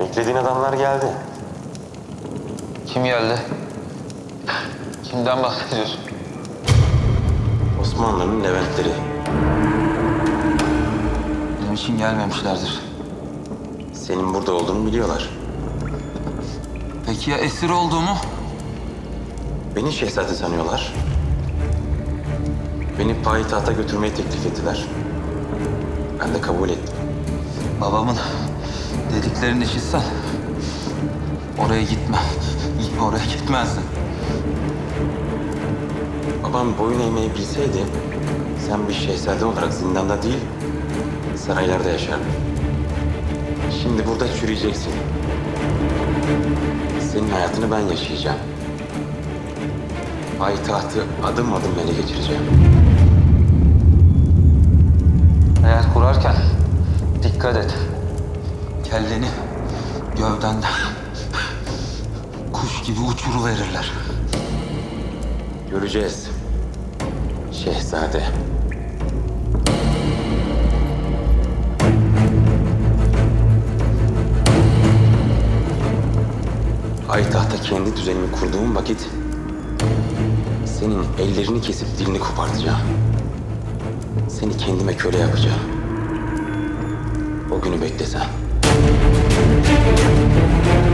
Beklediğin adamlar geldi. Kim geldi? Kimden bahsediyorsun? Osmanlı'nın Leventleri. Benim için gelmemişlerdir. Senin burada olduğunu biliyorlar. Peki ya esir olduğumu? Beni şehzade sanıyorlar. Beni payitahta götürmeyi teklif ettiler. Ben de kabul ettim. Babamın dediklerini işitsen oraya gitme. Oraya gitmezdin. Babam boyun eğmeyi bilseydi sen bir şehzade olarak zindanda değil saraylarda yaşardın. Şimdi burada çürüyeceksin. Senin hayatını ben yaşayacağım. Payitahtı adım adım ele geçireceğim. Eğer kurarken dikkat et. Kelleni gövdenden kuş gibi uçuruverirler. Göreceğiz. Şehzade. Payitahta kendi düzenimi kurduğum vakit senin ellerini kesip dilini kopartacağım. Seni kendime köle yapacağım. O günü beklesen. Thank you.